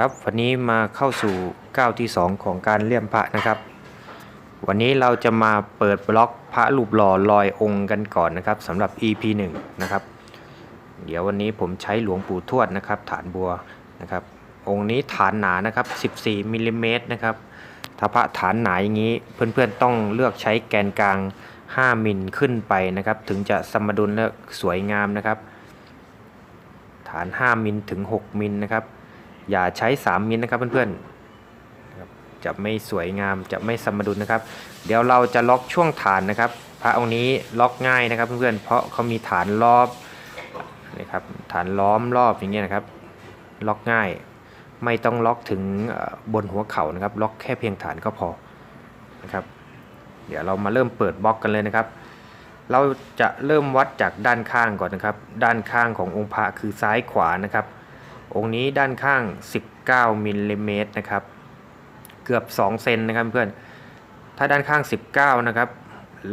ครับวันนี้มาเข้าสู่ก้าวที่ 2 ของการเลี่ยมพระนะครับ วันนี้เราจะมาเปิดบล็อกพระรูปหล่อลอยองค์กันก่อนนะครับสำหรับ EP 1นะครับ เดี๋ยววันนี้ผมใช้หลวงปู่ทวดนะครับ ฐานบัวนะครับ องค์นี้ฐานหนานะครับ 14มิลลิเมตรนะครับถ้าพระฐานหนาอย่างนี้เพื่อนๆต้องเลือกใช้แกนกลาง 5มิลขึ้นไปนะครับ ถึงจะสมดุลและสวยงามนะครับ ฐาน 5มิลถึง 6มิลนะครับ อย่าใช้ 3 มิลนะครับเพื่อนๆจะไม่สวยงามจะไม่สมดุลนะครับ เดี๋ยวเราจะล็อกช่วงฐานนะครับ พระองค์นี้ล็อกง่ายนะครับเพื่อนๆเพราะเขามีฐานรอบนะครับฐานล้อมรอบอย่างเงี้ยนะครับ ล็อกง่าย ไม่ต้องล็อกถึงบนหัวเข่านะครับ ล็อกแค่เพียงฐานก็พอนะครับ เดี๋ยวเรามาเริ่มเปิดบล็อกกันเลยนะครับ เราจะเริ่มวัดจากด้านข้างก่อนนะครับ ด้านข้างขององค์พระคือซ้ายขวานะครับ องค์นี้ด้านข้าง 19มิลลิเมตรนะครับ เกือบ 2 เซนนะครับเพื่อน ถ้าด้านข้าง 19 นะครับ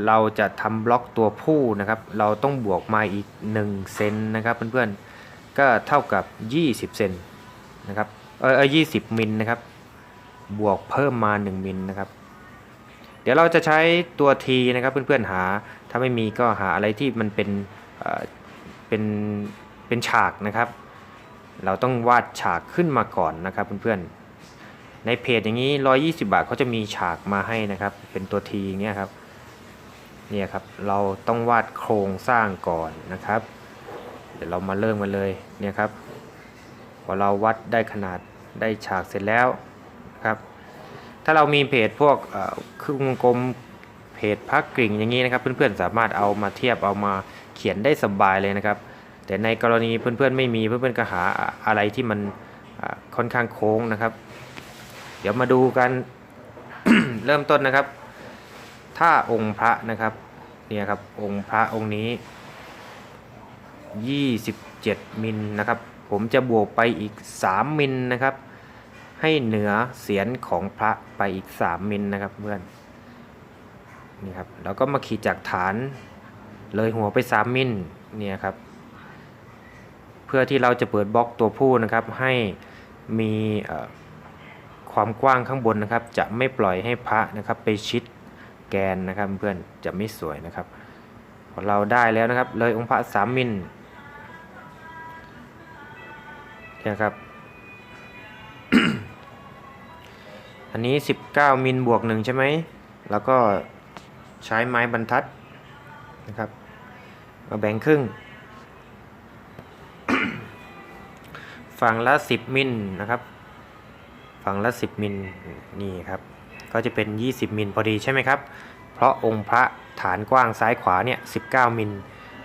เราจะทำบล็อกตัวผู้นะครับ เราต้องบวกมาอีก 1 เซนนะครับเพื่อนๆ ก็เท่ากับ 20 เซนนะครับ เออเออ20มิลนะครับ บวกเพิ่มมา 1 มิลนะครับ เดี๋ยวเราจะใช้ตัวทีนะครับเพื่อนๆ หา ถ้าไม่มีก็หาอะไรที่มันเป็นเป็นเป็นฉากนะครับ เราต้องวาดฉากขึ้นมาก่อนนะครับเพื่อนๆ ในเพจอย่างนี้ 120 บาทเขาจะมีฉากมาให้นะครับ เป็นตัวทีอย่างเงี้ยครับ เนี่ยครับ เราต้องวาดโครงสร้างก่อนนะครับ เดี๋ยวเรามาเริ่มกันเลย เนี่ยครับ พอเราวัดได้ขนาดได้ฉากเสร็จแล้วนะครับ ถ้าเรามีเพจพวกเอ่อครึ่งวงกลมเพจพักกริ่งอย่างนี้นะครับ เพื่อนๆ สามารถเอามาเทียบเอามาเขียนได้สบายเลยนะครับ แต่ในกรณีเพื่อนๆไม่มีเพื่อนๆก็หาอะไรที่มันค่อนข้างโค้งนะครับ เดี๋ยวมาดูกันเริ่มต้นนะครับ ถ้าองค์พระนะครับเนี่ยครับองค์พระองค์นี้ 27 มิลนะครับ ผมจะบวกไปอีก 3 มิลนะครับ ให้เหนือเสียนของพระไปอีก 3 มิลนะครับเพื่อนนี่ครับแล้วก็มาขีดจากฐานเลยหัวไป 3 มิลเนี่ยครับ เพื่อที่เราจะเปิดบล็อกตัวผู้นะครับ ให้มีความกว้างข้างบนนะครับ จะไม่ปล่อยให้พระนะครับ ไปชิดแกนนะครับเพื่อนจะไม่สวยนะครับพอเราได้แล้วนะครับ เลยองค์พระ3มิลเนี่ยครับอันนี้ 19 มิลบวกหนึ่งใช่ไหม แล้วก็ใช้ไม้บรรทัดนะครับมาแบ่งครึ่ง ฝั่งละ 10 มิลนะครับ ฝั่งละ 10 มิลนี่ครับ ก็จะเป็น 20 มิลพอดีใช่ไหมครับ เพราะองค์พระฐานกว้างซ้ายขวาเนี่ย 19 มิล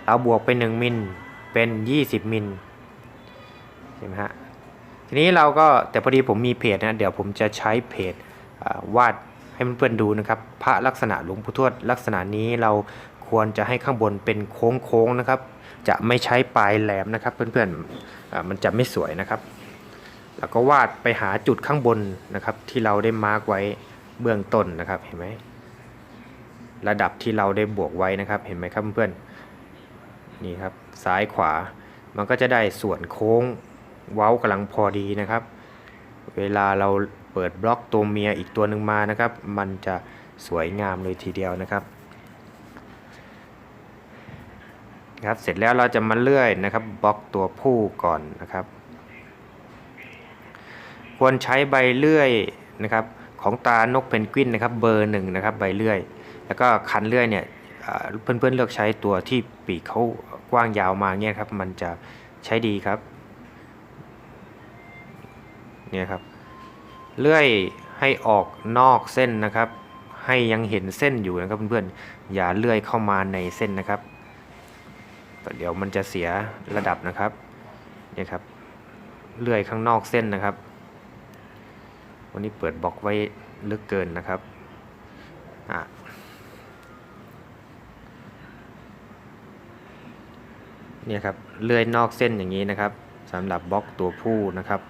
เราบวกไป 1 มิล เป็น 20 มิลใช่ไหมฮะ ทีนี้เราก็แต่พอดีผมมีเพจนะ เดี๋ยวผมจะใช้เพจวาดให้เพื่อนๆดูนะครับ พระลักษณะหลวงปู่ทวดลักษณะนี้เราควรจะให้ข้างบนเป็นโค้งๆนะครับ จะไม่ใช้ปลายแหลมนะครับ เพื่อนๆมันจะไม่สวยนะครับ แล้วก็วาดไปหาจุดข้างบนนะครับ ที่เราได้มาร์กไว้เบื้องต้นนะครับเห็นไหมระดับที่เราได้บวกไว้นะครับ เห็นไหมครับเพื่อนๆนี่ครับซ้ายขวามันก็จะได้ส่วนโค้งเว้ากำลังพอดีนะครับ เวลาเราเปิดบล็อกตัวเมียอีกตัวหนึ่งมานะครับ มันจะสวยงามเลยทีเดียวนะครับ ครับ เสร็จแล้วเราจะมาเลื่อยนะครับบล็อกตัวผู้ก่อนนะครับ ควรใช้ใบเลื่อยนะครับของตานกเพนกวินนะครับเบอร์หนึ่งนะครับใบเลื่อย แล้วก็คันเลื่อยเนี่ยอ่าเพื่อนๆเลือกใช้ตัวที่ปีกเขากว้างยาวมาเนี่ยครับมันจะใช้ดีครับเนี่ยครับเลื่อยให้ออกนอกเส้นนะครับ ให้ยังเห็นเส้นอยู่นะครับเพื่อนๆอย่าเลื่อยเข้ามาในเส้นนะครับ เดี๋ยวมันจะเสียระดับนะครับเนี่ยครับเลื่อยข้างนอกเส้นนะครับ วันนี้เปิดบล็อกไว้ลึกเกินนะครับอะเนี่ยครับเลื่อยนอกเส้นอย่างนี้นะครับสำหรับบล็อกตัวผู้นะครับ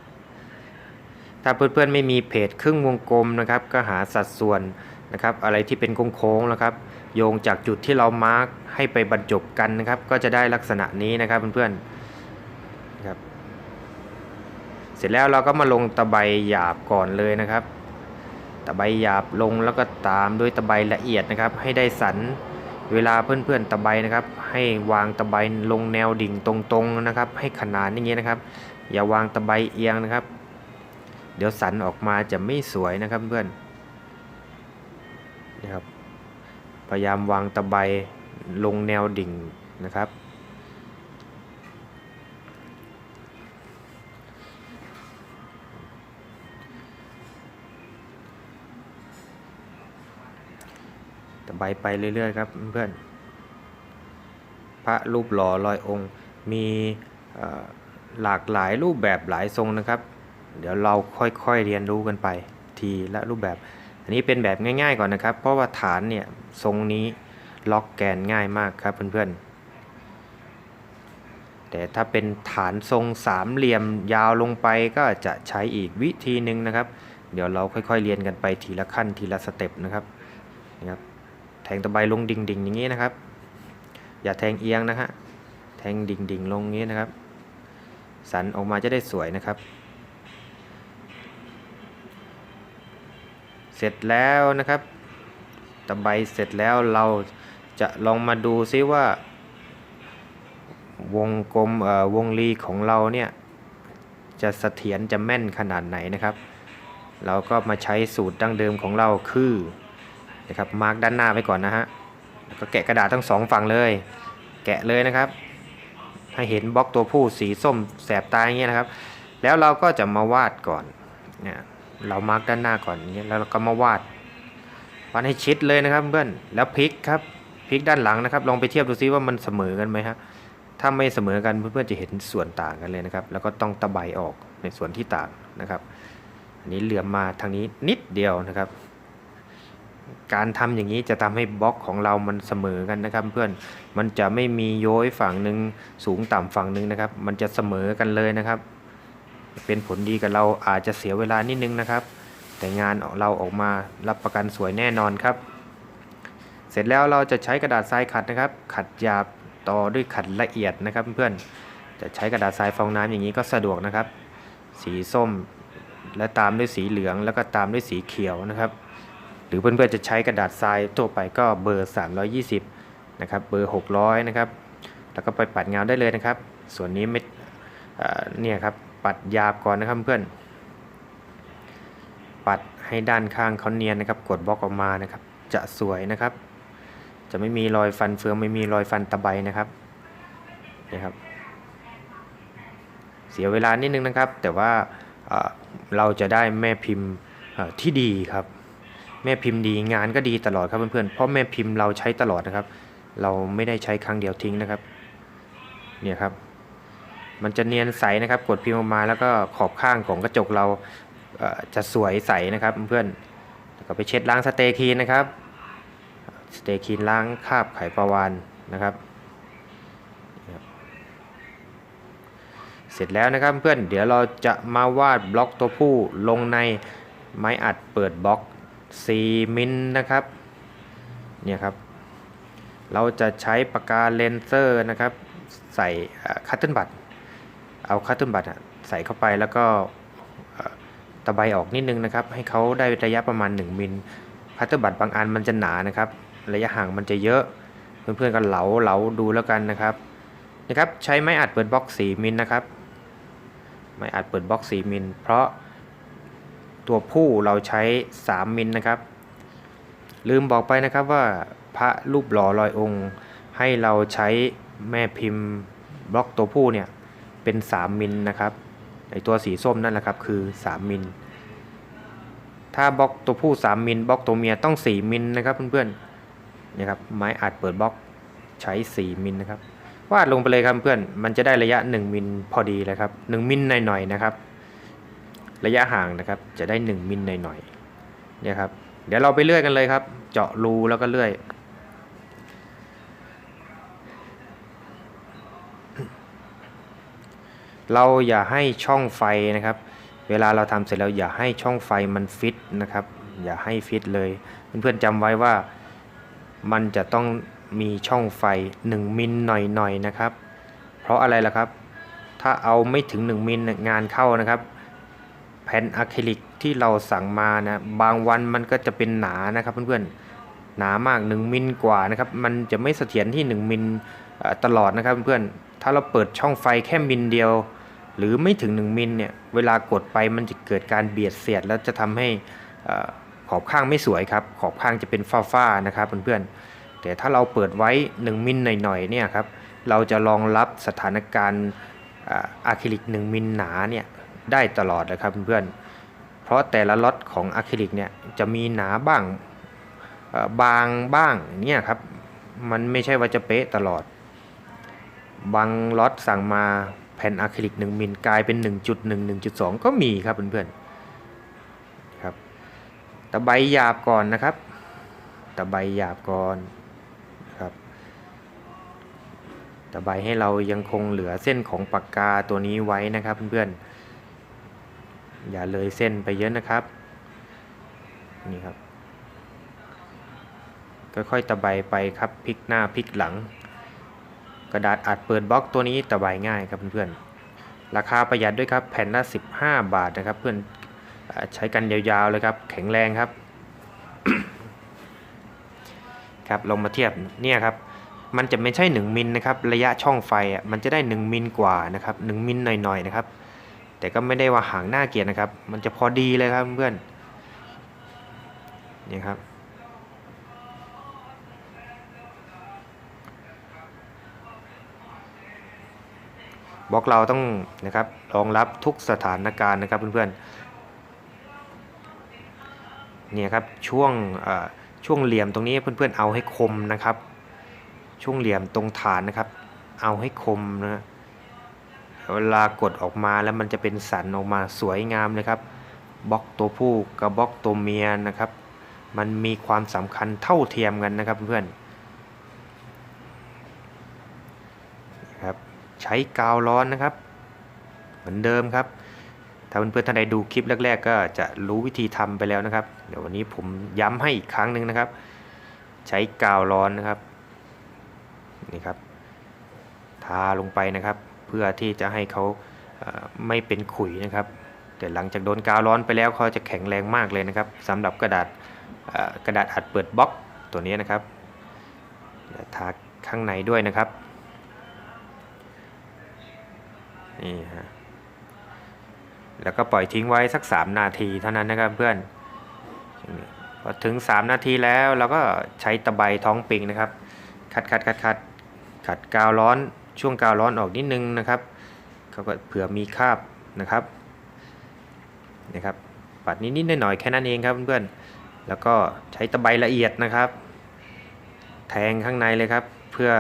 ถ้าเพื่อนๆไม่มีเพจครึ่งวงกลมนะครับ ก็หาสัดส่วนนะครับ อะไรที่เป็นโค้งๆนะครับ โยงจากจุดที่เรามาร์ก ให้ไปบรรจบกันนะครับ ก็จะได้ลักษณะนี้นะครับเพื่อนๆครับ เสร็จแล้วเราก็มาลงตะไบหยาบก่อนเลยนะครับ ตะไบหยาบลงแล้วก็ตามด้วยตะไบละเอียดนะครับ ให้ได้สันเวลาเพื่อนๆตะไบนะครับ ให้วางตะไบลงแนวดิ่งตรงๆนะครับ ให้ขนานอย่างเงี้ยนะครับ อย่าวางตะไบเอียงนะครับ เดี๋ยวสันออกมาจะไม่สวยนะครับเพื่อนนะครับพยายามวางตะไบ ลงแนวดิ่งนะครับตะไบไปเรื่อย ๆ ครับเพื่อนพระรูปหล่อลอยองค์มีหลากหลายรูปแบบหลายทรงนะครับ เดี๋ยวเราค่อยๆเรียนรู้กันไปทีละรูปแบบ อันนี้เป็นแบบง่าย ๆ ก่อนนะครับ เพราะว่าฐานเนี่ยทรงนี้ ล็อกแกนง่ายมากครับเพื่อนๆ แต่ถ้าเป็นฐานทรงสามเหลี่ยมยาวลงไปก็จะใช้อีกวิธีหนึ่งนะครับ เดี๋ยวเราค่อยๆเรียนกันไปทีละขั้นทีละสเต็ปนะครับนะครับ แทงตะไบลงดิ่งๆอย่างนี้นะครับ อย่าแทงเอียงนะฮะแทงดิ่งๆลงอย่างนี้นะครับ สันออกมาจะได้สวยนะครับเสร็จแล้วนะครับตะไบเสร็จแล้วเรา จะลองมาดูซิว่าวงกลมเอ่อวงรีของเราเนี่ยจะเสถียรจะแม่นขนาดไหนนะครับ เราก็มาใช้สูตรดั้งเดิมของเราคือนะครับมาร์กด้านหน้าไว้ก่อนนะฮะแล้วก็แกะกระดาษทั้งสองฝั่งเลย แกะเลยนะครับ ให้เห็นบล็อกตัวผู้สีส้มแสบตาอย่างเงี้ยนะครับ แล้วเราก็จะมาวาดก่อนเนี่ยเรามาร์กด้านหน้าก่อนอย่างเงี้ยแล้วเราก็มาวาดวาดให้ชิดเลยนะครับเพื่อนแล้วพลิกครับ ลิกด้านหลังนะครับ ลองไปเทียบดูซิว่ามันเสมอกันไหมฮะถ้าไม่เสมอกันเพื่อนๆจะเห็นส่วนต่างกันเลยนะครับ แล้วก็ต้องตะไบออกในส่วนที่ต่างนะครับ อันนี้เหลื่อมมาทางนี้นิดเดียวนะครับ การทำอย่างนี้จะทำให้บล็อกของเรามันเสมอกันนะครับ เพื่อนมันจะไม่มีโย้ยฝั่งหนึ่งสูงต่ำฝั่งหนึ่งนะครับ มันจะเสมอกันเลยนะครับ เป็นผลดีกับเราอาจจะเสียเวลานิดนึงนะครับ แต่งานเราออกมารับประกันสวยแน่นอนครับ เสร็จแล้วเราจะใช้กระดาษทรายขัดนะครับ ขัดหยาบต่อด้วยขัดละเอียดนะครับเพื่อนจะใช้กระดาษทรายฟองน้ำอย่างนี้ก็สะดวกนะครับ สีส้ม และตามด้วยสีเหลืองแล้วก็ตามด้วยสีเขียวนะครับ หรือเพื่อนๆจะใช้กระดาษทรายทั่วไปก็เบอร์ 320นะครับเบอร์ 600นะครับแล้วก็ไปปัดเงาได้เลยนะครับ ส่วนนี้ไม่เอ่อเนี่ยครับปัดหยาบก่อนนะครับเพื่อนปัดให้ด้านข้างเขาเนียนนะครับ กดบล็อกออกมานะครับ จะสวยนะครับ จะไม่มีรอยฟันเฟืองไม่มีรอยฟันตะไบนะครับนี่ครับ เสียเวลานิดนึงนะครับ แต่ว่าเราจะได้แม่พิมพ์ที่ดีครับ แม่พิมพ์ดีงานก็ดีตลอดครับเพื่อนๆเพราะแม่พิมพ์เราใช้ตลอดนะครับ เราไม่ได้ใช้ครั้งเดียวทิ้งนะครับเนี่ยครับ มันจะเนียนใสนะครับ กดพิมพ์ออกมาแล้วก็ขอบข้างของกระจกเราจะสวยใสนะครับเพื่อนๆแล้วก็ไปเช็ดล้างสเตคีนนะครับ สเตคลีนล้างคราบไขปลาวานนะครับเสร็จแล้วนะครับเพื่อนเดี๋ยวเราจะมาวาดบล็อกตัวผู้ลงในไม้อัดเปิดบล็อก4มิลนะครับเนี่ยครับ เราจะใช้ปากกาเลนเซอร์นะครับ ใส่คัตเติลบัตเอาคัตเติลบัตใส่เข้าไปแล้วก็ตะไบออกนิดนึงนะครับ ให้เขาได้ระยะประมาณ 1มิลคัตเติลบัตบางอันมันจะหนานะครับ ระยะห่างมันจะเยอะ เพื่อนๆก็เหลาเหลาดูแล้วกันนะครับนะครับใช้ไม้อัดเปิดบล็อก 4มิลนะครับ ไม้อัดเปิดบล็อก 4มิลเพราะตัวผู้เราใช้ 3มิลนะครับ ลืมบอกไปนะครับว่าพระรูปหล่อลอยองค์ ให้เราใช้แม่พิมพ์บล็อกตัวผู้เนี่ยเป็น 3มิลนะครับไอตัวสีส้มนั่นแหละครับคือ 3มิลถ้าบล็อกตัวผู้ 3มิลบล็อกตัวเมียต้อง 4มิลนะครับเพื่อนๆ นี่ยครับไม้อัดเปิดบล็อกใช้ 4 มิลนะครับวาดลงไปเลยครับเพื่อนมันจะได้ระยะ 1 มิลพอดีเลยครับ1มิลหน่อยๆนะครับ ระยะห่างนะครับจะได้ 1 มิลหน่อยๆเนี่ยครับเดี๋ยวเราไปเลื่อยกันเลยครับ เจาะรูแล้วก็เลื่อยเราอย่าให้ช่องไฟนะครับ เวลาเราทำเสร็จแล้วอย่าให้ช่องไฟมันฟิตนะครับ อย่าให้ฟิตเลย เพื่อนๆจำไว้ว่า มันจะต้องมีช่องไฟ 1 มิลหน่อยๆนะครับ เพราะอะไรล่ะครับ ถ้าเอาไม่ถึง 1 มิลงานเข้านะครับ แผ่นอะคริลิกที่เราสั่งมานะบางวันมันก็จะเป็นหนานะครับเพื่อนๆหนามาก 1 มิลกว่านะครับ มันจะไม่เสถียรที่ 1 มิลตลอดนะครับเพื่อนๆถ้าเราเปิดช่องไฟแค่มิลเดียว หรือไม่ถึง 1 มิลเนี่ยเวลากดไปมันจะเกิดการเบียดเสียดแล้วจะทำให้อ่อ ขอบข้างไม่สวยครับ ขอบข้างจะเป็นฝ้าๆนะครับเพื่อนๆแต่ถ้าเราเปิดไว้ 1 มิลหน่อยๆเนี่ยครับเราจะรองรับสถานการณ์อะคริลิก 1 มิลหนาเนี่ยได้ตลอดนะครับเพื่อนๆเพราะแต่ละล็อตของอะคริลิกเนี่ยจะมีหนาบ้างบางบ้างเนี่ยครับมันไม่ใช่ว่าจะเป๊ะตลอด บางล็อตสั่งมาแผ่นอะคริลิก 1 มิลกลายเป็น 1.1 1.2 ก็มีครับเพื่อนๆ ตะไบหยาบก่อนนะครับ ตะไบหยาบก่อนครับตะไบให้เรายังคงเหลือเส้นของปากกาตัวนี้ไว้นะครับเพื่อนๆอย่าเลยเส้นไปเยอะนะครับนี่ครับค่อยๆตะไบไปครับพลิกหน้าพลิกหลัง กระดาษอัดเปิดบล็อกตัวนี้ตะไบง่ายครับเพื่อนๆราคาประหยัดด้วยครับแผ่นละ15 บาทนะครับ เพื่อน ใช้กันยาวๆเลยครับ แข็งแรงครับ ครับลงมาเทียบเนี่ยครับ มันจะไม่ใช่ 1 มิลนะครับ ระยะช่องไฟอะมันจะได้ 1 มิลกว่านะครับ1มิลหน่อยๆนะครับ แต่ก็ไม่ได้ว่าห่างหน้าเกียร์นะครับ มันจะพอดีเลยครับเพื่อนนี่ครับบล็อกเราต้องนะครับรองรับทุกสถานการณ์นะครับเพื่อนๆ เนี่ยครับช่วงช่วงเหลี่ยมตรงนี้เพื่อนๆเอาให้คมนะครับ ช่วงเหลี่ยมตรงฐานนะครับ เอาให้คมนะเวลากดออกมาแล้วมันจะเป็นสันออกมาสวยงามเลยครับบล็อกตัวผู้กับบล็อกตัวเมียนะครับ มันมีความสำคัญเท่าเทียมกันนะครับเพื่อนๆครับใช้กาวร้อนนะครับ เหมือนเดิมครับ ถ้าเพื่อนๆท่านใดดูคลิปแรก ๆ ก็จะรู้วิธีทำไปแล้วนะครับ เดี๋ยววันนี้ผมย้ำให้อีกครั้งหนึ่งนะครับ ใช้กาวร้อนนะครับนี่ครับ ทาลงไปนะครับ เพื่อที่จะให้เขาไม่เป็นขุยนะครับ แต่หลังจากโดนกาวร้อนไปแล้วเขาจะแข็งแรงมากเลยนะครับสำหรับกระดาษกระดาษอัดเปิดบล็อกตัวนี้นะครับทาข้างในด้วยนะครับนี่ฮะ แล้วก็ปล่อยทิ้งไว้สัก 3 นาทีเท่านั้นนะครับเพื่อนพอถึง 3 นาทีแล้วเราก็ใช้ตะไบท้องปิงนะครับ คัดคัดคัดคัดขัดกาวร้อนช่วงกาวร้อนออกนิดนึงนะครับเขาก็เผื่อมีคราบนะครับนะครับ ปัดนิดนิดหน่อยๆแค่นั้นเองครับเพื่อนๆแล้วก็ใช้ตะไบละเอียดนะครับ แทงข้างในเลยครับเพื่อ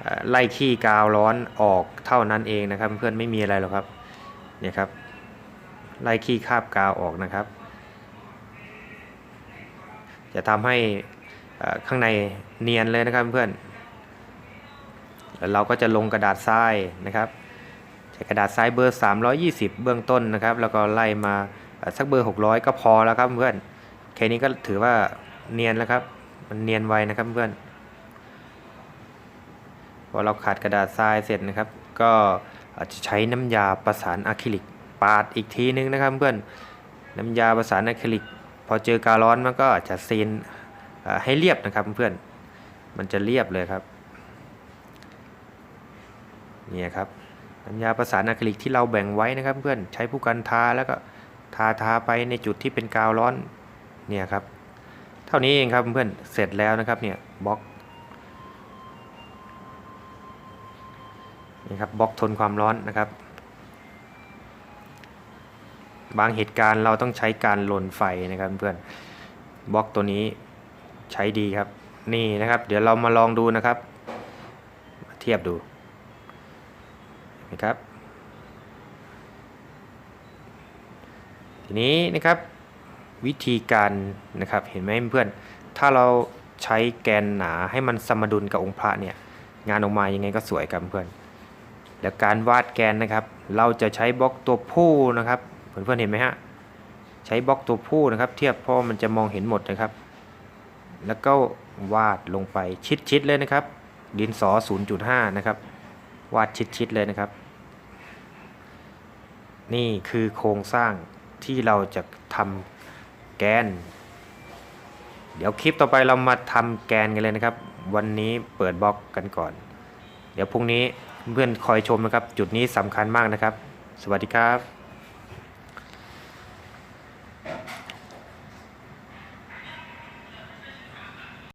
เอ่อไล่ขี้กาวร้อนออกเท่านั้นเองนะครับ เพื่อนไม่มีอะไรหรอกครับเนี่ยครับ ไล่ขี้คาบกาวออกนะครับ จะทำให้ข้างในเนียนเลยนะครับเพื่อนแล้วเราก็จะลงกระดาษทรายนะครับใช้กระดาษทรายเบอร์ 320 เบื้องต้นนะครับ แล้วก็ไล่มาสักเบอร์ 600 ก็พอแล้วครับเพื่อนแค่นี้ก็ถือว่าเนียนแล้วครับ มันเนียนไวนะครับเพื่อนพอเราขัดกระดาษทรายเสร็จนะครับ ก็อาจจะใช้น้ำยาประสานอะคริลิก ปาดอีกทีนึงนะครับเพื่อนน้ำยาประสานอะคริลิก พอเจอกาวร้อนมันก็จะซีนให้เรียบนะครับเพื่อนมันจะเรียบเลยครับนี่ครับน้ำยาประสานอะคริลิกที่เราแบ่งไว้นะครับ เพื่อนใช้ผู้กันทาแล้วก็ทาทาไปในจุดที่เป็นกาวร้อนเนี่ยครับ เท่านี้เองครับเพื่อนเสร็จแล้วนะครับเนี่ยบล็อกนี่ครับบล็อกทนความร้อนนะครับ บางเหตุการณ์เราต้องใช้การหล่นไฟนะครับเพื่อนบล็อกตัวนี้ใช้ดีครับ นี่นะครับ เดี๋ยวเรามาลองดูนะครับเทียบดูนะครับ ทีนี้นะครับวิธีการนะครับเห็นไหมเพื่อนถ้าเราใช้แกนหนาให้มันสมดุลกับองค์พระเนี่ยงานออกมายังไงก็สวยครับเพื่อนแล้วการวาดแกนนะครับ เราจะใช้บล็อกตัวผู้นะครับ เพื่อนๆเห็นไหมฮะใช้บล็อกตัวผู้นะครับ เทียบเพราะมันจะมองเห็นหมดนะครับ แล้วก็วาดลงไปชิดๆเลยนะครับ ดินสอ 0.5 นะครับ วาดชิดๆเลยนะครับ นี่คือโครงสร้างที่เราจะทำแกน เดี๋ยวคลิปต่อไปเรามาทำแกนกันเลยนะครับ วันนี้เปิดบล็อกกันก่อน เดี๋ยวพรุ่งนี้เพื่อนคอยชมนะครับ จุดนี้สำคัญมากนะครับ สวัสดีครับ